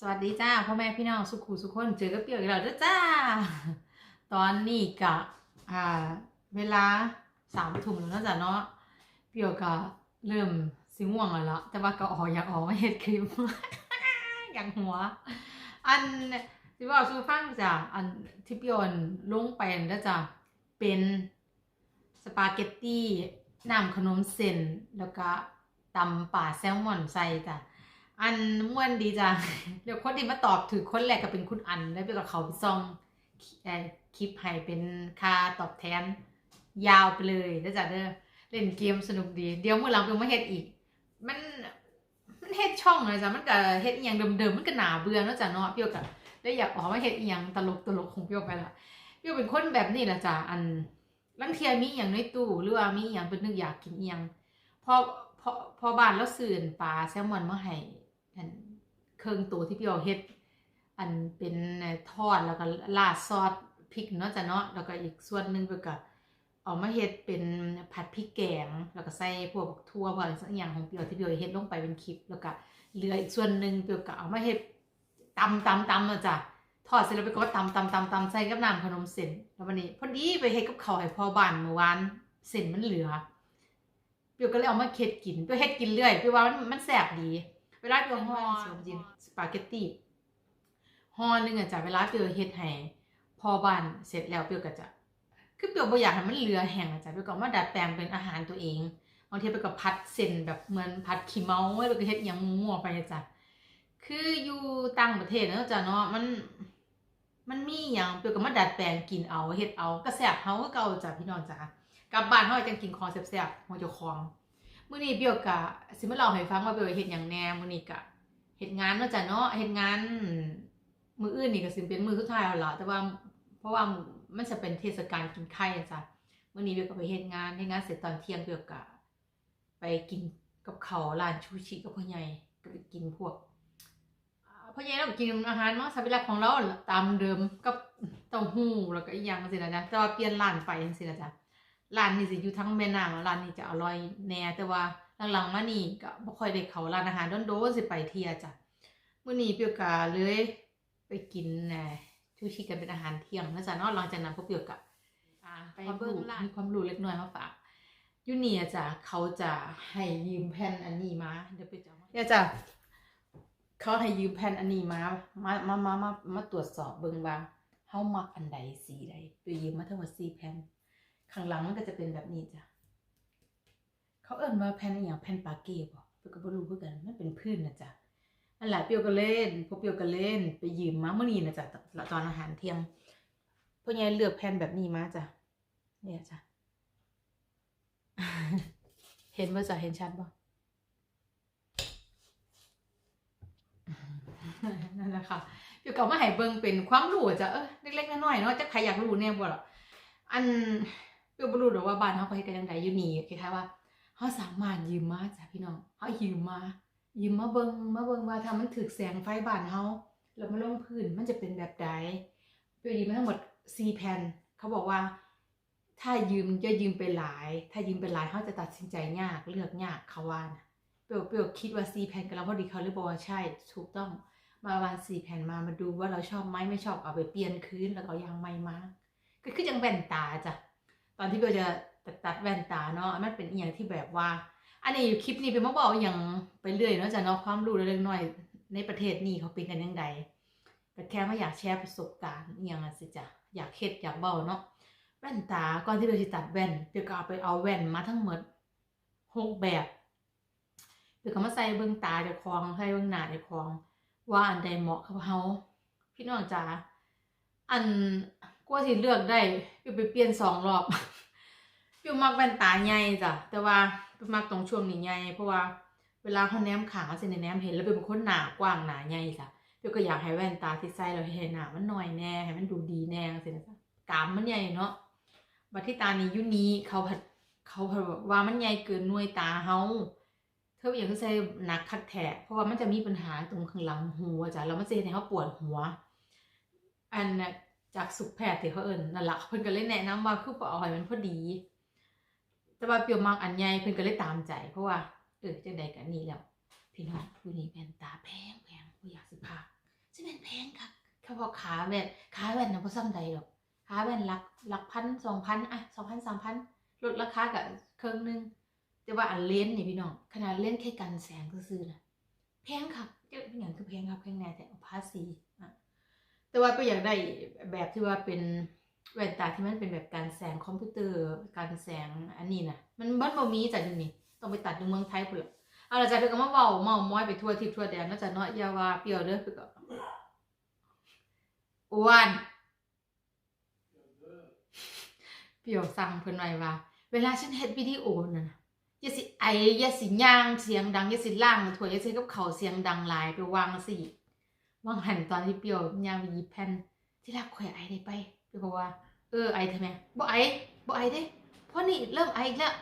สวัสดีจ้าพ่อแม่พี่น้องสุขุสุขคนเจอกับเปียวอีกแล้วจ้า ตอนนี้กะอ่าเวลาสามทุ่มแล้วเนาะจ้ะเนาะเปียวกะเริ่มสิง่วงแล้วละแต่ว่าก็ออกอยากออกมาเฮ็ดคลิปอย่างหัว อันที่ว่าสูฟังจ้ะอันที่เปียวลงไปนั่นเด้อจ้ะเป็นสปาเกตตี้น้ำขนมเส้นแล้วก็ตำป่าแซลมอนใส่จ้ะ อันม่วนดีจ้ะเดี๋ยวคนที่มาตอบถือคนแรกก็เป็นคุณอันแล้วไปกับเขาซองคลิปให้เป็นค่าตอบแทน ยาวไปเลยนะจ๊ะเด้อเล่นเกมสนุกดี เดี๋ยวมื่อหลังเพิ่งมาเฮ็ดอีก มันมันเฮ็ดช่องเลยจ้ะมันก็เฮ็ดอหย่างเดิมๆมันก็หนาเบื่อนาะจ้ะเนาะเปรี้ยวกับได้อยากออกมาเฮ็ดอหย่างตลกตลกของเปรี้ยวไปละเปรี้ยวเป็นคนแบบนี้แหละจ้ะอันลังเทียมีอหย่างในตู้หรือว่ามีอหย่างเป็นนึกอยากกินอหย่างพอพอพอบ้านแล้วสื่นปลาแซลมอนมาให้ อันเครื่องตัวที่พี่เอาเฮ็ด อันเป็นทอดแล้วก็ราดซอสพริกเนาะจ้ะเนาะแล้วก็อีกส่วนหนึ่งเพื่อก็เอามาเฮ็ดเป็นผัดพริกแกง แล้วก็ใส่พวกทั่วพวกอะไรสักอย่างของเปียวที่เปียวเฮ็ดลงไปเป็นคลิป แล้วก็เหลืออีกส่วนหนึ่งเปียวก็เอามาเฮ็ดตำตำตำอะจ้ะทอดเสร็จแล้วไปก็ตำตำตำตำใส่กับน้ำขนมเส้นแล้ววันนี้พอดีไปเฮ็ดกับข้าวให้พ่อบ้านเมื่อวานเส้นมันเหลือเปียวก็เลยเอามาเฮ็ดกินเปียวเฮ็ดกินเรื่อยเปียวว่ามันมันแซ่บดี เวลาเปียวห่อสมจินสปาเกตตี้ห่อหนึงอะจ้ะเวลาเปียวเฮ็ดให้พ่อบ้านเสร็จแล้วเปียวก็จะคือเปียวบ่อยากให้มันเหลือแห้งอะจ้ะเปียวก็เอามาดัดแปลงเป็นอาหารตัวเองบางทีเปียวก็พัดเส้นแบบเหมือนพัดขี้เมาเปียวก็เฮ็ดหยังมั่วๆไปอะจ้ะคืออยู่ต่างประเทศเนาะจ้ะเนาะมันมันมีหยังเปียวก็มาดัดแปลงกินเอาเฮ็ดเอาก็แซ่บเฮาคือเก่าจ้ะพี่น้องจ้ะกลับบ้านเฮาจังกินของแซ่บๆของเจ้าของ มื่อนี้เบียวกะสิมาเล่าให้ฟังว่าเบียวเฮ็ดหยังแหน่มื้อนี้กะเฮ็ดงานเนาะจ้ะเนาะเฮ็ดงาน มืออื่นนี่ก็สิเป็นมือสุดท้ายแล้วล่ะแต่ว่าเพราะว่ามันจะเป็นเทศกาลกินไข่อะจ้ะมื้อนี้เบียวก็ไปเฮ็ดงานเฮ็ดงานเสร็จตอนเที่ยงเบียวกะไปกินกับเขาวร้านชูชิกับพ่อใหญ่ก็ไปกินพวกพ่อใหญ่เรากินอาหารเนาะสัปดาห์ของเราตามเดิมกับเต้าหู้แล้วก็อีกอย่างจังซี่นะจ๊ะแต่ว่าเปลี่ยนร้านไปจังซี่นะจ๊ะ ร้านนี้สิอยู่ทั้งแม่น้ำร้านนี้จะอร่อยแน่แต่ว่าหลังๆมานี่ก็บ่ค่อยได้เข้าร้านอาหารโดนๆสิไปเที่ยจ้ะมื้อนี้เปียวกะเลยไปกินแหน่ชูชิกันเป็นอาหารเที่ยงนะจ๊ะเนาะหลังจากนั้นพวกเปียวกะอ่าไปเบิ่งร้านมีความรู้เล็กน้อยมาฝากอยู่นี่อะจ้ะเขาจะให้ยืมแผ่นอันนี้มาเดี๋ยวไปจะเอามาเนี่ยจ้ะเขาให้ยืมแผ่นอันนี้มามามามามามาตรวจสอบเบิ่งว่าเฮามักอันใดสีใดไปยืมมาทั้งหมด4แผ่น ข้างหลังมันก็จะเป็นแบบนี้จ้ะ เขาเอิ้นว่าแผ่นอย่างแผ่นปาเก้บ่เปียวก็บ่รู้คือกัน มันเป็นพื้นนะจ๊ะนั่นแหละเปียวก็เล่นพวกเปียวก็เล่น ไปยืมมาเมื่อนี้นะจ๊ะตอนอาหารเที่ยงพ่อใหญ่เลือกแผ่นแบบนี้มาจ้ะ เนี่ยจ้ะ เห็นบ่จ้ะเห็นชัดบ่นั่นแหละค่ะเปียวก็มาให้เบิ่งเป็นความรู้จ้ะเออเล็กๆน้อยๆเนาะจักใครอยากรู้แน่บ่ล่ะอัน เปียวบ่รู้ดอกว่าบ้านเฮาเขาเฮ็ดกันจังไดอยู่นี่คล้ายๆว่าเฮาสามารถยืมมาจ้ะพี่น้องเฮายืมมายืมมาเบิ่งมาเบิ่งว่าถ้ามันถึกแสงไฟบ้านเฮาแล้วมันลงพื้นมันจะเป็นแบบใดเปียยืมมาทั้งหมด4แผ่นเขาบอกว่าถ้ายืมจะยืมไปหลาย ถ้ายืมไปหลายเฮาจะตัดสินใจยากเลือกยากเขาว่านะเปียวเปียวคิดว่า4แผ่นกันแล้วพอดีเขาเลยบอกว่าใช่ถูกต้องมาวาง4แผ่นมามาดูว่าเราชอบไหมไม่ชอบเอาไปเปลี่ยนคืนแล้วก็ยางใหม่มาก็คือจังแว่นตาจ้ะ ตอนที่เบลจะตัดตัดแว่นตาเนาะมันเป็นอย่างที่แบบว่า อันนี้คลิปนี้เป็นมาบอกอย่างไปเรื่อยเนาะจ้ะเนาะความรู้เล็กน้อยในประเทศนี้เขาเป็นกันยังไงแต่แค่มาอยากแชร์ประสบการณ์อย่างนั้นสิจ้ะอยากเฮ็ดอยากเบาเนาะแว่นตาก่อนที่เบลจะตัดแว่นเบลก็เอาไปเอาแว่นมาทั้งหมดหกแบบเบลก็มาใส่เบื้องตาเจ้าของใส่เบื้องหน้าเจ้าของ ว่าอันใดเหมาะกับเฮาพี่น้องจ๋าอัน กว่าสิเลือกได้ปิวไปเปลี่ยนสองรอบปิวมักแว่นตาใหญ่จ้ะแต่ว่าปิวมักตรงช่วงนี้ใหญ่เพราะว่าเวลาเขาแนมขาเสิในแนมเห็นแล้วเป็นคนหนากว้างหนาใหญ่จ้ะปิวก็อยากให้แว่นตาที่ใส่เราเห็นหนามันหน่อยแน่ให้มันดูดีแน่สินะจ๊ะกามมันใหญ่เนาะบัดที่ตานี้ยุนี้เขาผัดเขาผัดว่ามันใหญ่เกินหน่วยตาเฮาเธออย่างที่ใส่หนักคักแทะเพราะว่ามันจะมีปัญหาตรงข้างหลังหัวจ้ะแล้วมันจะเห็นให้เขาปวดหัว อันน่ะ จากสุขแพทย์ที่เขาเอิญนั่นแหละเพิ่นก็เลยแนะนำว่าคือบ่เอาให้มันพอดี แต่ว่าเปรียวมากอันใหญ่เพิ่นก็เลยตามใจ เพราะว่าเออจังใดกันนี่แล้ว พี่น้องอยู่นี่แว่นตาแพงแพงบ่อยากสิพาสิเป็นแพงค่ะแค่พอขาแว่นขาแว่นนะบ่ซ้ำใดดอกขาแว่นหลักหลักพันสองพันอะสองพันสามพันลดราคากับเครื่องหนึงแต่ว่าอันเลนส์นี่พี่น้องขนาดเลนส์แค่กันแสงก็ซื้อนะแพงค่ะเจ้าเป็นอย่างคือแพงครับแพงแน่แต่เอาภาษี แต่ว่าก็อยากได้แบบที่ว่าเป็นแว่นตาที่มันเป็นแบบการแสงคอมพิวเตอร์ การแสงอันนี้นะมันบันบ่มีจากนี่ต้องไปตัดในเมืองไทยพุ่นละเอาละจ้ะเพิ่นก็มาเว้าเมามอยไปทั่วทิศทั่วแดนนาะจ้ะเนาะอย่าว่าเปรี้ยวเด้อเพิ่นก็อ้วนเปรี้ยวสั่งเพิ่นไว้ว่า เวลาฉันเฮ็ดวิดีโอน่ะอย่าสิไออย่าสิย่างเสียงดังอย่าสิล่างถั่วอย่าสิกับเขาเสียงดังหลายไปวางสิ ว่างหันตอนที่เปียวยางไปหยิบแผ่นที่รักข่อยไอได้ไปเปียวบอกว่า เออไอทำไมบ่ไอบ่ไอเด้เพราะนี่เริ่มไออีกแล้ว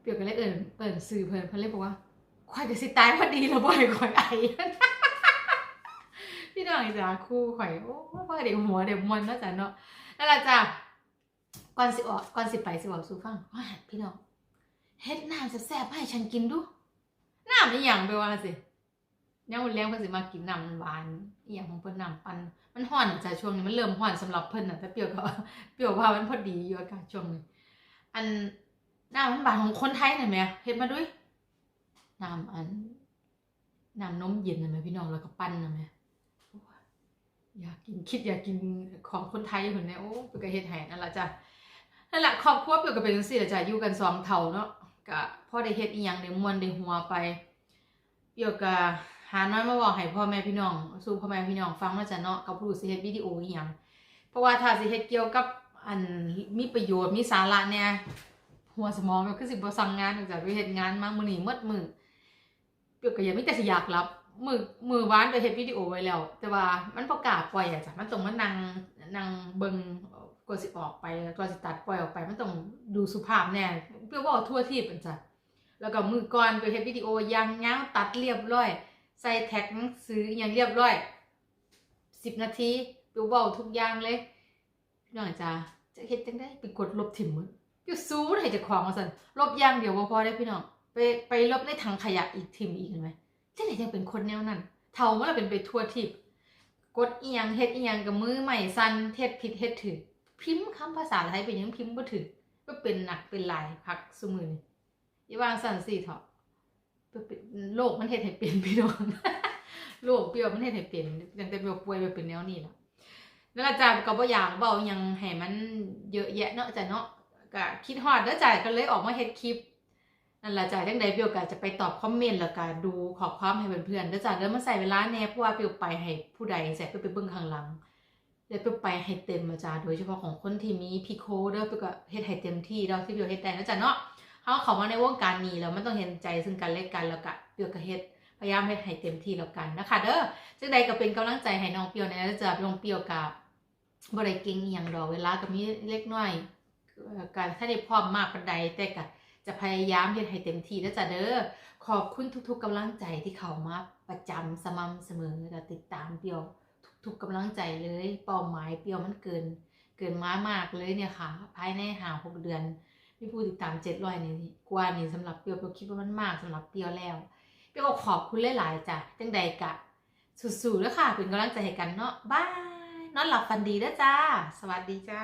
เปียวก็เลยเอิ้นเอิ้นสื่อเพิ่นเพิ่นเลยบอกว่าข่อยก็สิตายพอดีแล้วบ่ให้ข่อยไอพี่น้องจ้าคู่ข่อยโอ้พ่อเด็กหัวเด็กมวนนาะจ้ะเนาะนั่นล่ะจ้ะก่อนสิออกก่อนสิไปสิบอกสู่ฟังว่าพี่น้องเฮ็ดน้ำแซ่บๆให้ฉันกินดูน้ำอีหยังไปว่าสิ ยังวันแรงเพิ่นสิมากินน้ำหวานอีหยังของเพิ่นน้ำปันมันฮ้อนจ้ะช่วงนี้มันเริ่มฮ้อนสำหรับเพิ่นน่ะแต่เปรียวก็เปรียวว่ามันพอดีอยู่อากาศช่วงนี้อันน้ำมันหวานของคนไทยน่ะแหม่เฮ็ดมาด้วยน้ำอันน้ำนมเย็นน่ะแหม่พี่น้องแล้วก็ปั่นน่ะแหม่อยากกินคิดอยากกินของคนไทยเพิ่นแหน่โอ้เพิ่นก็เฮ็ดให้นั่นละจ้ะนั่นแหละครอบครัวเปียวก็เป็นจังซี่ละจ้ะอยู่กันสองเท่าเนาะก็พ่อได้เฮ็ดอีหยังได้มวนได้หัวไปเปียวก็ หาน้อยมาบอกให้พ่อแม่พี่น้อง สู่พ่อแม่พี่น้องฟังว่าจะเนาะกับผู้สิเฮ็ดวิดีโออีหยังเพราะว่าถ้าสิเฮ็ดเกี่ยวกับอันมีประโยชน์มีสาระเนี่ยหัวสมองก็คือสิบ่สั่งงานจ้ะไปเฮ็ดงานมามื้อนี้หมดมือเปียวก็ยังมีแต่สิอยากหลับมือมือวานไปเฮ็ดวิดีโอไว้แล้ว แต่ว่ามันบ่กล้าปล่อยอะจ้ะมันต้องมานั่งนั่งเบิ่งกว่าสิออกไปกว่าสิตัดปล่อยออกไป มันต้องดูสุภาพแน่เพื่อว่าทั่วทีเป็นจ้ะแล้วก็มือก่อนไปเฮ็ดวิดีโอยางยาวตัดเรียบร้อย ใส่แท็กหนังสืออย่างเรียบร้อยสิบนาทีเปียวเว้าทุกอย่างเลยพี่น้องจ้าจะเฮ็ดจังได้ไปกดลบถิ่มมดเปียวสู้ให้จะของมาสันลบอย่างเดียวพอได้พี่น้องไปไปลบในถังขยะอีกถิ่มอีกเห็นไหมจังไหนยังเป็นคนแนวนั้นเท่าว่าเราเป็นไปทั่วทิพกดเอียงเฮ็ดเอียงกับมือใหม่สันเฮ็ดผิดเฮ็ดถูกพิมพ์คำภาษาไทยเป็นยังพิมพ์บ่ถึงก็เป็นหนักเป็นหลายพักสมือนี่อย่าวางสันสิเถอะ โลกมันเฮ็ดให้เป็นพี่น้องโลกเปรียวมันเฮ็ดให้เป็นยังแต่เปรียวป่วยไปเป็นแนวนี้ล่ะนั่นล่ะจ้ะก็บ่อยากเว้ายังให้มันเยอะแยะเนาะจ้ะเนาะก็คิดฮอดเด้อจ้ะก็เลยออกมาเฮ็ดคลิปนั่นล่ะจ้ะจังใดเปรียวก็จะไปตอบคอมเมนต์แล้วก็ดูขอความให้เพื่อนๆเด้อจ้ะเด้อมาใส่เวลาแน่เพราะว่าเปรียวไปให้ผู้ใดแสเพื่อไปเบิ่งข้างหลังเลยไปไปให้เต็มมาจ้าโดยเฉพาะของคนที่มีพีโคเด้อไปก็เฮ็ดให้เต็มที่เราที่เบียวเฮ็ดได้นะจ้ะเนาะ เฮาเขามาในวงการนี้แล้วมันต้องเห็นใจซึ่งกันและกันแล้วก็เปียวก็เฮ็ดพยายามเฮ็ดให้เต็มที่แล้วกันนะคะเด้อจังใดก็เป็นกำลังใจให้น้องเปียวในนะจ๊ะน้องเปียวกับบ่ได้เก่งอีหยังดอกเวลาก็มีเล็กน้อยการถ้าได้พร้อมมากปานใดแต่ก็จะพยายามเฮ็ดให้เต็มที่นะจ๊ะเด้อขอบคุณทุกๆกำลังใจที่เขามาประจำสม่ำเสมอและติดตามเปียวทุกๆกำลังใจเลยเป้าหมายเปียวมันเกิน เกินม้ามากเลยเนี่ยค่ะ ภายในหาหกเดือน มีผู้ติดตามเจ็ดร้อยนี่กว่านี่สำหรับเปียวเปียวคิดว่ามันมากสำหรับเปียวแล้วเปียวก็ขอบคุณหลายๆจ้ะจังใดกะสู้ๆแล้วค่ะ เป็นกำลังใจให้กันเนาะบายนอนหลับฝันดีนะจ้า สวัสดีจ้า